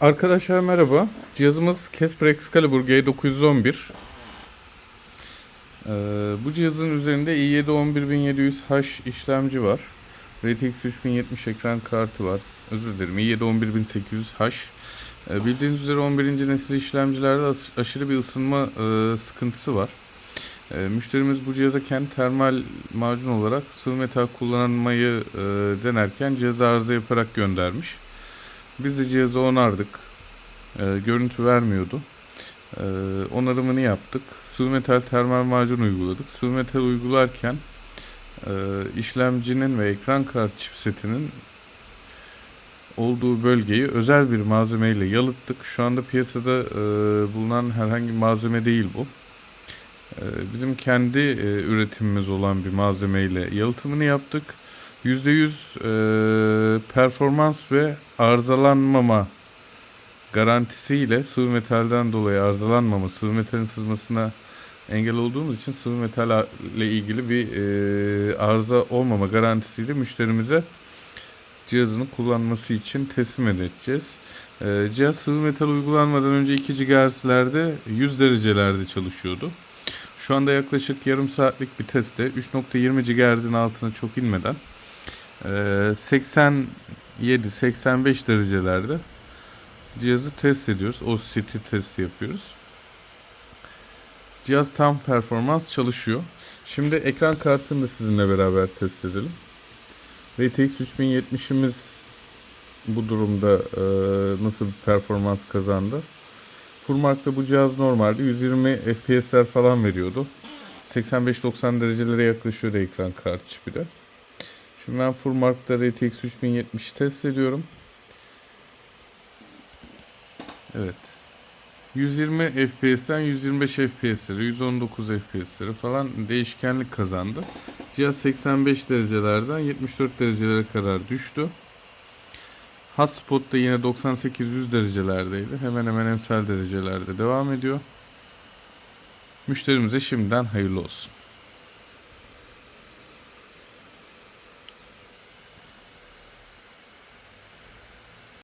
Arkadaşlar merhaba. Cihazımız Casper Excalibur G911. Ee, bu cihazın üzerinde i7-11700H işlemci var. RTX 3070 ekran kartı var. Özür dilerim i7-11800H. Ee, bildiğiniz üzere 11. nesil işlemcilerde aşırı bir ısınma e, sıkıntısı var. E, müşterimiz bu cihaza kendi termal macun olarak sıvı metal kullanmayı e, denerken cihazı arıza yaparak göndermiş. Biz de cihazı onardık. E, görüntü vermiyordu. E, onarımını yaptık. Sıvı metal termal macun uyguladık. Sıvı metal uygularken e, işlemcinin ve ekran kart chipsetinin olduğu bölgeyi özel bir malzemeyle yalıttık. Şu anda piyasada e, bulunan herhangi bir malzeme değil bu. E, bizim kendi e, üretimimiz olan bir malzemeyle yalıtımını yaptık. %100 e, performans ve arızalanmama garantisiyle sıvı metalden dolayı arızalanmama, sıvı metalin sızmasına engel olduğumuz için sıvı metal ile ilgili bir e, arıza olmama garantisiyle müşterimize cihazını kullanması için teslim edeceğiz. E, cihaz sıvı metal uygulanmadan önce 2 GHz'lerde 100 derecelerde çalışıyordu. Şu anda yaklaşık yarım saatlik bir testte 3.20 GHz'in altına çok inmeden 87-85 derecelerde cihazı test ediyoruz. O city testi yapıyoruz. Cihaz tam performans çalışıyor. Şimdi ekran kartını da sizinle beraber test edelim. RTX 3070'imiz bu durumda e, nasıl bir performans kazandı? Furmark'ta bu cihaz normalde 120 FPS'ler falan veriyordu. 85-90 derecelere yaklaşıyordu ekran kart çipi de. Şimdi ben Furmark'ta RTX 3070 test ediyorum. Evet. 120 FPS'ten 125 FPS'lere, 119 FPS'lere falan değişkenlik kazandı. Cihaz 85 derecelerden 74 derecelere kadar düştü. Hotspot da yine 98-100 derecelerdeydi. Hemen hemen emsal derecelerde devam ediyor. Müşterimize şimdiden hayırlı olsun.